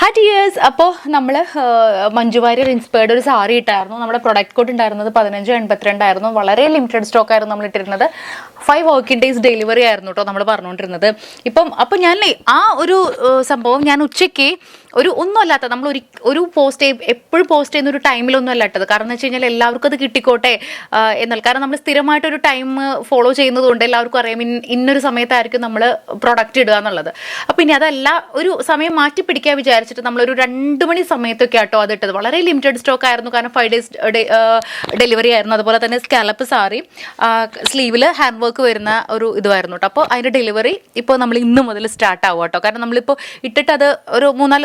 ഹാ ടിയേഴ്സ് അപ്പോൾ നമ്മൾ മഞ്ജു വാര്യർ ഇൻസ്പയർഡ് ഒരു സാരി ഇട്ടായിരുന്നു. നമ്മുടെ പ്രൊഡക്റ്റ് കോഡ് ഉണ്ടായിരുന്നത് പതിനഞ്ച് എൺപത്തിരണ്ടായിരുന്നു വളരെ ലിമിറ്റഡ് സ്റ്റോക്ക് ആയിരുന്നു നമ്മൾ ഇട്ടിരുന്നത്. ഫൈവ് വർക്കിംഗ് ഡേയ്സ് ഡെലിവറി ആയിരുന്നു കേട്ടോ നമ്മൾ പറഞ്ഞുകൊണ്ടിരുന്നത്. ഇപ്പം അപ്പം ഞാൻ ആ ഒരു സംഭവം ഞാൻ ഉച്ചയ്ക്ക് ഒരു ഒന്നുമല്ലാത്ത നമ്മൾ ഒരു ഒരു പോസ്റ്റ് എപ്പോഴും പോസ്റ്റ് ചെയ്യുന്ന ഒരു ടൈമിലൊന്നും അല്ല കാരണം എന്ന് വെച്ച് കഴിഞ്ഞാൽ എല്ലാവർക്കും അത് കിട്ടിക്കോട്ടെ എന്നാൽ കാരണം നമ്മൾ സ്ഥിരമായിട്ട് ഒരു ടൈം ഫോളോ ചെയ്യുന്നത് കൊണ്ട് എല്ലാവർക്കും അറിയാം ഇന്നൊരു സമയത്തായിരിക്കും നമ്മൾ പ്രൊഡക്റ്റ് ഇടുക എന്നുള്ളത്. അപ്പം ഇനി അതല്ല ഒരു സമയം മാറ്റി പിടിക്കാൻ വിചാരിച്ചിട്ട് നമ്മളൊരു രണ്ട് മണി സമയത്തൊക്കെ ആട്ടോ അത് ഇട്ടത്. വളരെ ലിമിറ്റഡ് സ്റ്റോക്ക് ആയിരുന്നു. കാരണം ഫൈവ് ഡേയ്സ് ഡെലിവറി ആയിരുന്നു. അതുപോലെ തന്നെ സ്കാലപ്പ് സാറി സ്ലീവിൽ ഹാൻഡ് വർക്ക് വരുന്ന ഒരു ഇതുമായിരുന്നു കേട്ടോ. അപ്പോൾ അതിന്റെ ഡെലിവറി ഇപ്പോൾ നമ്മൾ ഇന്ന് മുതൽ സ്റ്റാർട്ട് ആവും കേട്ടോ. കാരണം നമ്മളിപ്പോൾ ഇട്ടിട്ട് അത് ഒരു മൂന്നാൽ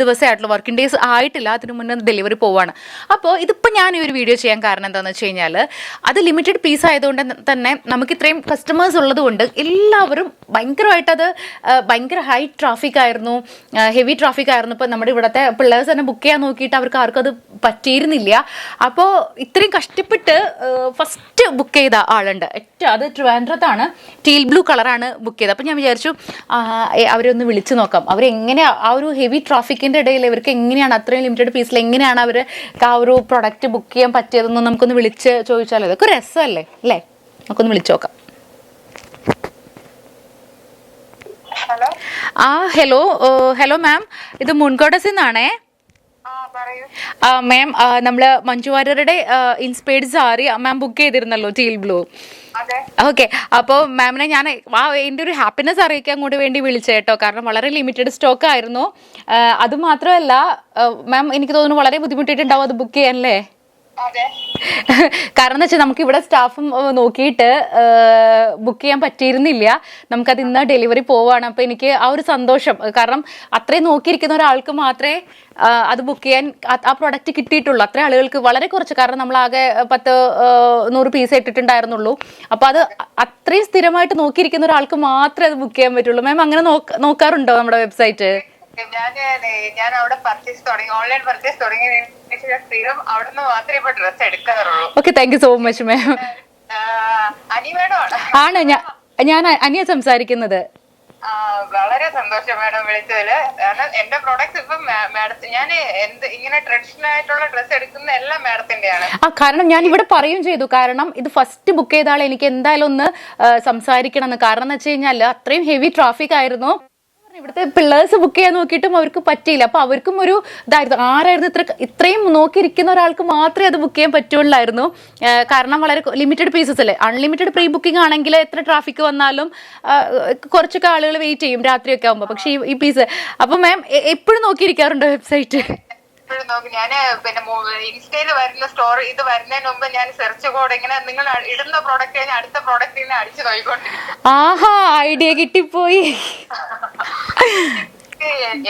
ദിവസമേ ആയിട്ടുള്ളൂ വർക്കിംഗ് ഡേയ്സ് ആയിട്ടില്ല. അതിനു മുന്നേ ഡെലിവറി പോവാണ്. അപ്പോൾ ഇതിപ്പോൾ ഞാൻ ഈ ഒരു വീഡിയോ ചെയ്യാൻ കാരണം എന്താണെന്ന് വെച്ച് കഴിഞ്ഞാൽ അത് ലിമിറ്റഡ് പീസ് ആയതുകൊണ്ട് തന്നെ നമുക്ക് ഇത്രയും കസ്റ്റമേഴ്സ് ഉള്ളതുകൊണ്ട് എല്ലാവരും ഭയങ്കരമായിട്ട് അത് ഭയങ്കര ഹൈ ട്രാഫിക് ആയിരുന്നു. ഹെവി ട്രാഫിക് ആയിരുന്നു. ഇപ്പോൾ നമ്മുടെ ഇവിടുത്തെ പിള്ളേഴ്സ് തന്നെ ബുക്ക് ചെയ്യാൻ നോക്കിയിട്ട് അവർക്ക് ആർക്കും അത് പറ്റിയിരുന്നില്ല. അപ്പോൾ ഇത്രയും കഷ്ടപ്പെട്ട് ഫസ്റ്റ് ബുക്ക് ചെയ്ത ആളുണ്ട്. ഏറ്റവും അത് ട്രിവാൻഡ്രത്താണ്. ടീൽ ബ്ലൂ കളറാണ് ബുക്ക് ചെയ്തത്. അപ്പോൾ ഞാൻ വിചാരിച്ചു അവരെ ഒന്ന് വിളിച്ചു നോക്കാം. അവരെങ്ങനെ ആ ഒരു ഹെവി ട്രാഫിക്കിന്റെ ഇടയിൽ ഇവർക്ക് എങ്ങനെയാണ് അത്രയും ലിമിറ്റഡ് പീസിൽ എങ്ങനെയാണ് അവർ ആ ഒരു പ്രൊഡക്റ്റ് ബുക്ക് ചെയ്യാൻ പറ്റിയതെന്ന് നമുക്കൊന്ന് വിളിച്ച് ചോദിച്ചാലോ? ഇതൊക്കെ രസമല്ലേ? അല്ലേ? നമുക്കൊന്ന് വിളിച്ചു നോക്കാം. ആ ഹലോ ഹലോ മാം ഇത് മുൻകോട്ടസിൽ നിന്നാണേ? മാം നമ്മൾ മഞ്ജു വാര്യരുടെ ഇൻസ്പയർഡ് സാരി മാം ബുക്ക് ചെയ്തിരുന്നല്ലോ ടീൽ ബ്ലൂ ഓക്കെ അപ്പോൾ മാമിനെ ഞാൻ ആ എന്റെ ഒരു ഹാപ്പിനെസ് അറിയിക്കാൻ കൂടി വേണ്ടി വിളിച്ച കേട്ടോ കാരണം വളരെ ലിമിറ്റഡ് സ്റ്റോക്ക് ആയിരുന്നു. അത് മാത്രമല്ല മാം എനിക്ക് തോന്നുന്നു വളരെ ബുദ്ധിമുട്ടിയിട്ടുണ്ടാവും അത് ബുക്ക് ചെയ്യാനല്ലേ അതെ കാരണം വെച്ചാൽ നമുക്ക് ഇവിടെ സ്റ്റാഫും നോക്കിയിട്ട് ബുക്ക് ചെയ്യാൻ പറ്റിയിരുന്നില്ല. നമുക്കത് ഇന്ന് ഡെലിവറി പോവാണ്. അപ്പൊ എനിക്ക് ആ ഒരു സന്തോഷം. കാരണം അത്രയും നോക്കിയിരിക്കുന്ന ഒരാൾക്ക് മാത്രമേ അത് ബുക്ക് ചെയ്യാൻ ആ- പ്രോഡക്റ്റ് കിട്ടിയിട്ടുള്ളൂ. അത്ര ആളുകൾക്ക് വളരെ കുറച്ച്. കാരണം നമ്മൾ ആകെ പത്ത് നൂറ് പീസ് ഇട്ടിട്ടുണ്ടായിരുന്നുള്ളൂ. അപ്പൊ അത് അത്രയും സ്ഥിരമായിട്ട് നോക്കിയിരിക്കുന്ന ഒരാൾക്ക് മാത്രമേ അത് ബുക്ക് ചെയ്യാൻ പറ്റുള്ളൂ. മാം അങ്ങനെ നോക്കാറുണ്ടോ നമ്മുടെ വെബ്സൈറ്റ് ഞാൻ ഞാൻ അവിടെ പർച്ചേസ് തുടങ്ങി ഓൺലൈൻ പർച്ചേസ് തുടങ്ങി ഞാൻ സ്ഥിരം അവിടെ നിന്ന് മാത്രമേ ഇപ്പൊ dress എടുക്കാറുള്ളൂ. Okay thank you so much ma'am Ani madam ആണ് ഞാൻ ഞാൻ അനിയ സംസാരിക്കുന്നത്. വളരെ സന്തോഷം മാഡം വിളിച്ചതിൽ. കാരണം എന്റെ പ്രോഡക്റ്റ് ഇപ്പൊ മാഡത്തിന് ഞാൻ എന്ത് ഇങ്ങനെ ട്രഡീഷണൽ ആയിട്ടുള്ള ഡ്രസ് എടുക്കുന്ന എല്ലാം മാഡത്തിന്റെയാണ്. ആ കാരണം ഞാൻ ഇവിടെ പറയും ചെയ്തു. കാരണം ഇത് ഫസ്റ്റ് ബുക്ക് ചെയ്ത ആൾ എനിക്ക് എന്തായാലും ഒന്ന് സംസാരിക്കണം എന്ന്. കാരണം എന്ന് വെച്ച് കഴിഞ്ഞാൽ അത്രയും ഹെവി ട്രാഫിക് ആയിരുന്നു. ഇവിടുത്തെ പിള്ളേഴ്സ് ബുക്ക് ചെയ്യാൻ നോക്കിയിട്ടും അവർക്ക് പറ്റിയില്ല. അപ്പൊ അവർക്കും ഒരു ഇതായിരുന്നു. ആരായിരുന്നു ഇത്ര ഇത്രയും നോക്കിയിരിക്കുന്ന ഒരാൾക്ക് മാത്രമേ അത് ബുക്ക് ചെയ്യാൻ പറ്റുള്ളായിരുന്നു. കാരണം വളരെ ലിമിറ്റഡ് പീസസ് അല്ലേ? അൺലിമിറ്റഡ് പ്രീ ബുക്കിംഗ് ആണെങ്കിൽ എത്ര ട്രാഫിക് വന്നാലും കുറച്ചൊക്കെ ആളുകൾ വെയിറ്റ് ചെയ്യും രാത്രിയൊക്കെ ആകുമ്പോൾ പക്ഷേ ഈ- പീസ് അപ്പൊ മാം എപ്പോഴും നോക്കിയിരിക്കാറുണ്ടോ വെബ്സൈറ്റ് ഞാൻ നോക്കി. ഞാൻ പിന്നെ ഇൻസ്റ്റയിൽ വരുന്ന സ്റ്റോർ ഇത് വരുന്നതിന് മുമ്പ് ഞാൻ സെർച്ച് കോഡ് ഇങ്ങനെ നിങ്ങൾ ഇടുന്ന പ്രോഡക്റ്റ് കഴിഞ്ഞാൽ അടുത്ത പ്രോഡക്റ്റ് ഇങ്ങനെ അടിച്ചു നോക്കിക്കൊണ്ടിരിക്കും. ആഹാ ഐഡിയ കിട്ടിപ്പോയി.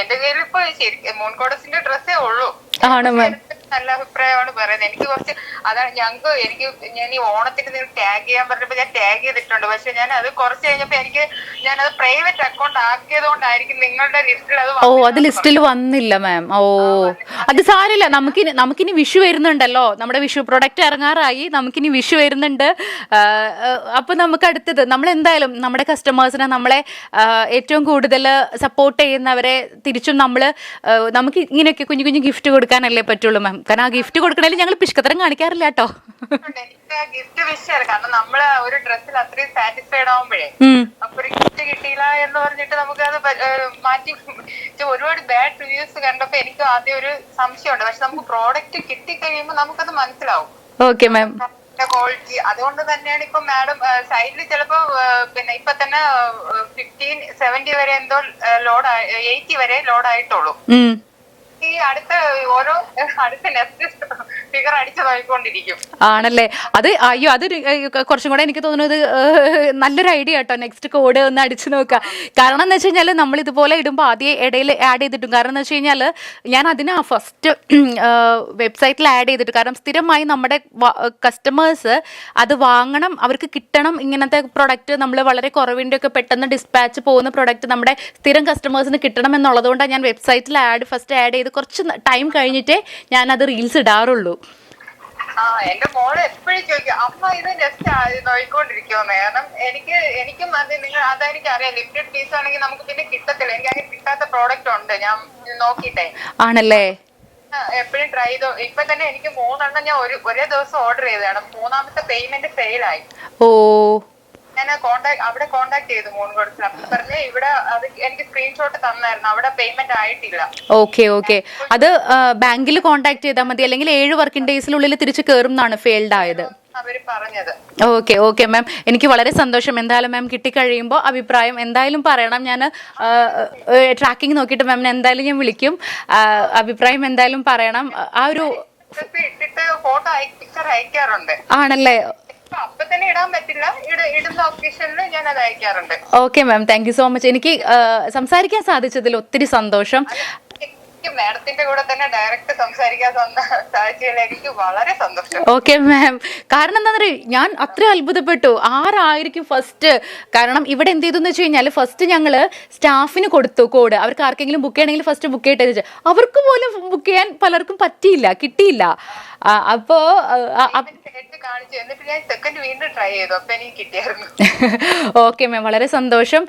എന്റെ കയ്യിൽ ഇപ്പൊ ശരിക്കും മോൺകോഡസിന്റെ ഡ്രസ്സേ ഉള്ളൂ. ആണ് മാം. നല്ല അഭിപ്രായമാണ് പറയുന്നത്. എനിക്ക് കുറച്ച് അതാണ് ഞങ്ങൾക്ക് എനിക്ക് ഞാൻ ഈ ഓണത്തിന് ടാഗ് ചെയ്യാൻ പറഞ്ഞപ്പോ ഞാൻ ടാഗ് ചെയ്തിട്ടുണ്ട്. പക്ഷെ ഞാൻ അത് കുറച്ച് കഴിഞ്ഞപ്പോ എനിക്ക് ഞാൻ അത് പ്രൈവറ്റ് അക്കൗണ്ട് ആക്കിയത് കൊണ്ടായിരിക്കും നിങ്ങളുടെ ലിസ്റ്റിൽ അത് ഓ അത് ലിസ്റ്റിൽ വന്നില്ല മാം ഓ അത് സാരില്ല നമുക്ക് നമുക്കിനി വിഷു വരുന്നുണ്ടല്ലോ. നമ്മുടെ വിഷു പ്രൊഡക്റ്റ് ഇറങ്ങാറായി. നമുക്കിനി വിഷു വരുന്നുണ്ട്. അപ്പൊ നമുക്ക് അടുത്തത്. നമ്മൾ എന്തായാലും നമ്മുടെ കസ്റ്റമേഴ്സിനെ നമ്മളെ ഏറ്റവും കൂടുതൽ സപ്പോർട്ട് ചെയ്യുന്നവരെ തിരിച്ചും നമ്മൾ നമുക്ക് ഇങ്ങനെയൊക്കെ കുഞ്ഞു കുഞ്ഞു ഗിഫ്റ്റ് കൊടുക്കാനല്ലേ പറ്റുള്ളൂ മാം കാരണം ആ ഗിഫ്റ്റ് കൊടുക്കണേലും ഞങ്ങൾ പിഷ്കത്തരം കാണിക്കാറില്ല കേട്ടോ. ഗിഫ്റ്റ് വിഷയമാണ് കാരണം ഒരു ഡ്രസ്സിൽ അത്രയും സാറ്റിസ്ഫൈഡ് ആവുമ്പോഴേ. അപ്പൊ ഒരു ഗിഫ്റ്റ് കിട്ടിയില്ല എന്ന് പറഞ്ഞിട്ട് നമുക്ക് അത് മാറ്റി ഒരുപാട് ബാഡ് റിവ്യൂസ് കണ്ടപ്പോ എനിക്ക് ആദ്യം ഒരു സംശയമുണ്ട് പക്ഷെ നമുക്ക് പ്രോഡക്റ്റ് കിട്ടിക്കഴിയുമ്പോൾ നമുക്കത് മനസ്സിലാവും. ഓക്കെ മാം ക്വാളിറ്റി അതുകൊണ്ട് തന്നെയാണ് ഇപ്പൊ മാഡം സൈഡിൽ ചിലപ്പോ പിന്നെ ഇപ്പൊ തന്നെ ഫിഫ്റ്റീൻ സെവന്റി വരെ എന്തോ ലോഡ് എയ്റ്റി വരെ ലോഡ് ആയിട്ടുള്ളൂ. ഈ അടുത്ത ഓരോ അടുത്ത നെക്സ്റ്റ് ഫിഗർ അടിച്ചു നോക്കിക്കൊണ്ടിരിക്കും. ആണല്ലേ? അത് അയ്യോ അത് കുറച്ചും കൂടെ എനിക്ക് തോന്നുന്നത് നല്ലൊരു ഐഡിയ കേട്ടോ. നെക്സ്റ്റ് കോഡ് ഒന്ന് അടിച്ചു നോക്കുക. കാരണം എന്ന് വെച്ച് കഴിഞ്ഞാൽ നമ്മൾ ഇതുപോലെ ഇടുമ്പോൾ ആദ്യം ഇടയിൽ ആഡ് ചെയ്തിട്ടും. കാരണം എന്ന് വെച്ച് കഴിഞ്ഞാൽ ഞാൻ അതിന് ഫസ്റ്റ് വെബ്സൈറ്റിൽ ആഡ് ചെയ്തിട്ട്. കാരണം സ്ഥിരമായി നമ്മുടെ കസ്റ്റമേഴ്സ് അത് വാങ്ങണം അവർക്ക് കിട്ടണം ഇങ്ങനത്തെ പ്രൊഡക്റ്റ് നമ്മൾ വളരെ കുറവിന്റെ ഒക്കെ പെട്ടെന്ന് ഡിസ്പാച്ച് പോകുന്ന പ്രൊഡക്റ്റ് നമ്മുടെ സ്ഥിരം കസ്റ്റമേഴ്സിന് കിട്ടണം എന്നുള്ളതുകൊണ്ടാണ് ഞാൻ വെബ്സൈറ്റിൽ ആഡ് ഫസ്റ്റ് ആഡ് ചെയ്ത് കുറച്ച് ടൈം കഴിഞ്ഞിട്ടേ ഞാൻ അത് റീൽസ് ഇടാറുള്ളൂ. ആ എന്റെ മോൾ എപ്പോഴും ചോദിക്കും അമ്മ ഇത് നെക്സ്റ്റ് നോയിക്കൊണ്ടിരിക്കുമെന്ന് കാരണം എനിക്ക് എനിക്കും അത് നിങ്ങൾ അതെനിക്ക് അറിയാം. ലിമിറ്റഡ് പീസ് ആണെങ്കിൽ നമുക്ക് പിന്നെ കിട്ടത്തില്ല. എനിക്ക് അങ്ങനെ കിട്ടാത്ത പ്രോഡക്റ്റ് ഉണ്ട്. ഞാൻ നോക്കിട്ടെ ആണല്ലേ? എപ്പോഴും ട്രൈ ചെയ്തോ ഇപ്പൊ തന്നെ എനിക്ക് മൂന്നെണ്ണം ഞാൻ ഒരു ഒരേ ദിവസം ഓർഡർ ചെയ്തതാണ്. മൂന്നാമത്തെ പേയ്മെന്റ് ഫെയിലായി ഓ. ഞാൻ കോണ്ടാക്ട് അവിടെ കോണ്ടാക്ട് ചെയ്തു മൂന്ന് കൊടുത്ത് അപ്പൊ പറഞ്ഞ് ഇവിടെ അത് എനിക്ക് സ്ക്രീൻഷോട്ട് തന്നായിരുന്നു. അവിടെ പേയ്മെന്റ് ആയിട്ടില്ല. ഓക്കെ ഓക്കെ അത് ബാങ്കിൽ കോണ്ടാക്ട് ചെയ്താൽ മതി. അല്ലെങ്കിൽ ഏഴ് വർക്കിംഗ് ഡേയ്സിനുള്ളിൽ തിരിച്ചു കയറും എന്നാണ് ഫെയിൽഡ് ആയത്. ഓക്കെ ഓക്കെ മാം എനിക്ക് വളരെ സന്തോഷം. എന്തായാലും മാം കിട്ടിക്കഴിയുമ്പോൾ അഭിപ്രായം എന്തായാലും പറയണം. ഞാൻ ട്രാക്കിംഗ് നോക്കിയിട്ട് മാമിനെ എന്തായാലും ഞാൻ വിളിക്കും. അഭിപ്രായം എന്തായാലും പറയണം. ആ ഒരു ഫോട്ടോ പിക്ചർ അയക്കാറുണ്ട്. ആണല്ലേ? അപ്പൊ തന്നെ ഇടാൻ പറ്റില്ല. ഇട- ഇടുന്ന ഒക്കേഷനിൽ ഞാൻ അത് അയക്കാറുണ്ട്. Okay ma'am thank you so much എനിക്ക് സംസാരിക്കാൻ സാധിച്ചതിൽ ഒത്തിരി സന്തോഷം. എനിക്ക് മാഡത്തിന്റെ കൂടെ തന്നെ ഡയറക്റ്റ് സംസാരിക്കാൻ തന്ന സാധിച്ചതിൽ എനിക്ക് വളരെ സന്തോഷം. ഓക്കെ മാം കാരണം എന്താ പറയുക ഞാൻ അത്ര അത്ഭുതപ്പെട്ടു. ആരായിരിക്കും ഫസ്റ്റ് കാരണം ഇവിടെ എന്ത് ചെയ്തു വെച്ച് കഴിഞ്ഞാൽ ഫസ്റ്റ് ഞങ്ങൾ സ്റ്റാഫിന് കൊടുത്തു കോഡ് അവർക്ക് ആർക്കെങ്കിലും ബുക്ക് ചെയ്യണമെങ്കിൽ ഫസ്റ്റ് ബുക്ക് വെച്ചാൽ അവർക്ക് പോലും ബുക്ക് ചെയ്യാൻ പലർക്കും പറ്റിയില്ല കിട്ടിയില്ല. അപ്പോ ഓക്കെ മാം വളരെ സന്തോഷം.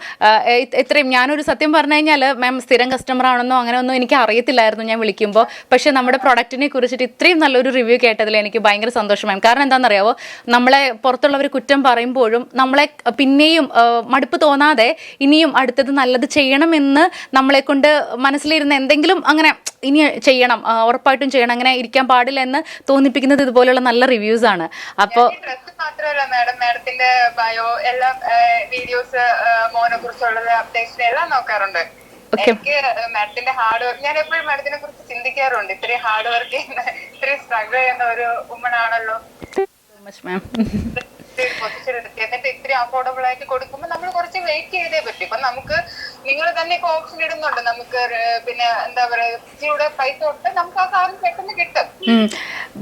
ഇത്രയും ഞാനൊരു സത്യം പറഞ്ഞു കഴിഞ്ഞാൽ മാം സ്ഥിരം കസ്റ്റമർ ആണെന്നോ അങ്ങനെ ഒന്നും എനിക്ക് അറിയത്തില്ലായിരുന്നു ഞാൻ വിളിക്കുമ്പോൾ പക്ഷെ നമ്മുടെ പ്രൊഡക്റ്റിനെ കുറിച്ചിട്ട് ഇത്രയും നല്ലൊരു റിവ്യൂ കേട്ടതിൽ എനിക്ക് ഭയങ്കര സന്തോഷം മാം കാരണം എന്താണെന്നറിയാവോ? നമ്മളെ പുറത്തുള്ളവർ കുറ്റം പറയുമ്പോഴും നമ്മളെ പിന്നെയും മടുപ്പ് തോന്നാതെ ഇനിയും അടുത്തത് നല്ലത് ചെയ്യണമെന്ന് നമ്മളെ കൊണ്ട് മനസ്സിലിരുന്ന എന്തെങ്കിലും അങ്ങനെ ഇനി ചെയ്യണം ഉറപ്പായിട്ടും ചെയ്യണം അങ്ങനെ ഇരിക്കാൻ പാടില്ല എന്ന് തോന്നിപ്പിക്കുന്നത് ഇതുപോലുള്ള നല്ല റിവ്യൂസ് ആണ്. അപ്പോൾ ഡ്രസ് മാത്രമല്ല മാഡം മാഡത്തിന്റെ ബയോ എല്ലാ വീഡിയോസ് മോനെ കുറിച്ചുള്ളത് അപ്ഡേഷൻ എല്ലാം നോക്കാറുണ്ട്. എനിക്ക് മാഡത്തിന്റെ ഹാർഡ് വർക്ക് ഞാൻ എപ്പോഴും മാഡത്തിനെ കുറിച്ച് ചിന്തിക്കാറുണ്ട്. ഇത്രയും ഹാർഡ് വർക്ക് ചെയ്യുന്ന ഇത്രയും സ്ട്രഗിൾ ചെയ്യുന്ന ഒരു വുമൺ ആണല്ലോ. മച്ച് മാം എടുത്ത് എന്നിട്ട് ഇത്ര അഫോർഡബിൾ ആയിട്ട് കൊടുക്കുമ്പോൾ നമ്മൾ കുറച്ച് വെയിറ്റ് ചെയ്തേ പറ്റും. ഇപ്പൊ നമുക്ക് നിങ്ങൾ തന്നെ ഇപ്പൊ ഓപ്ഷൻ ഇടുന്നുണ്ട്. നമുക്ക് പിന്നെ എന്താ പറയാ ഇച്ചിരിയുടെ പൈസ കൊടുത്ത് നമുക്ക് ആ സാധനം പെട്ടെന്ന് കിട്ടും.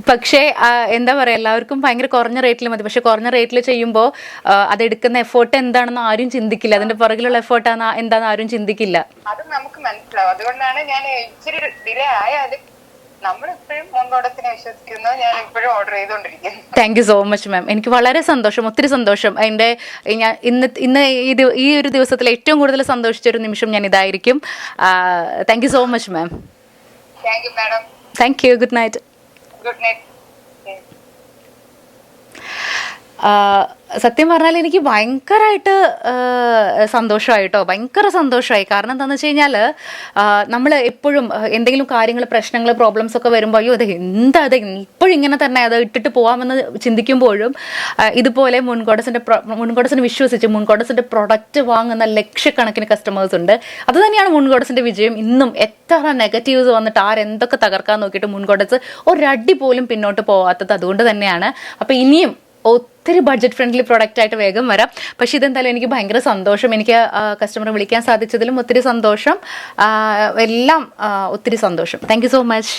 പക്ഷേ എന്താ പറയുക എല്ലാവർക്കും ഭയങ്കര കുറഞ്ഞ റേറ്റിൽ മതി. പക്ഷെ കുറഞ്ഞ റേറ്റിൽ ചെയ്യുമ്പോൾ അതെടുക്കുന്ന എഫേർട്ട് എന്താണെന്ന് ആരും ചിന്തിക്കില്ല. അതിന്റെ പുറകിലുള്ള എഫേർട്ട് എന്താണെന്ന് ആരും ചിന്തിക്കില്ല. അത് നമുക്ക് മനസ്സിലാവും. അതുകൊണ്ടാണ് ഞാൻ ഇച്ചിരി ഡിലേ ആയാലും thank you so much ma'am എനിക്ക് വളരെ സന്തോഷം ഒത്തിരി സന്തോഷം. എന്റെ ഞാൻ ഇന്ന് ഇന്ന് ഈ ഈ ഒരു ദിവസത്തിൽ ഏറ്റവും കൂടുതൽ സന്തോഷിച്ച ഒരു നിമിഷം ഞാൻ ഇതായിരിക്കും. Thank you so much ma'am thank you good night good night സത്യം പറഞ്ഞാൽ എനിക്ക് ഭയങ്കരമായിട്ട് സന്തോഷമായിട്ടോ ഭയങ്കര സന്തോഷമായി കാരണം എന്താണെന്ന് വെച്ച് കഴിഞ്ഞാൽ നമ്മൾ എപ്പോഴും എന്തെങ്കിലും കാര്യങ്ങൾ പ്രശ്നങ്ങൾ പ്രോബ്ലംസ് ഒക്കെ വരുമ്പോൾ അയ്യോ അത് എന്താ അത് ഇപ്പോഴും ഇങ്ങനെ തന്നെ അത് ഇട്ടിട്ട് പോകാമെന്ന് ചിന്തിക്കുമ്പോഴും ഇതുപോലെ മുൻകോടസിന്റെ മുൻകോടസിനെ വിശ്വസിച്ച് മുൻകോടസിന്റെ പ്രൊഡക്റ്റ് വാങ്ങുന്ന ലക്ഷക്കണക്കിന് കസ്റ്റമേഴ്സ് ഉണ്ട്. അത് തന്നെയാണ് മുൻകോടസിന്റെ വിജയം. ഇന്നും എത്ര നെഗറ്റീവ്സ് വന്നിട്ട് ആരെന്തൊക്കെ തകർക്കാൻ നോക്കിയിട്ട് മുൻകോടസ് ഒരടി പോലും പിന്നോട്ട് പോവാത്തത് അതുകൊണ്ട് തന്നെയാണ്. അപ്പോൾ ഇനിയും ഒത്തിരി ബഡ്ജറ്റ് ഫ്രണ്ട്ലി പ്രോഡക്റ്റ് ആയിട്ട് വേഗം വരാം. പക്ഷേ ഇതെന്തായാലും എനിക്ക് ഭയങ്കര സന്തോഷം. എനിക്ക് കസ്റ്റമറെ വിളിക്കാൻ സാധിച്ചതിലും ഒത്തിരി സന്തോഷം. എല്ലാം ഒത്തിരി സന്തോഷം. Thank so much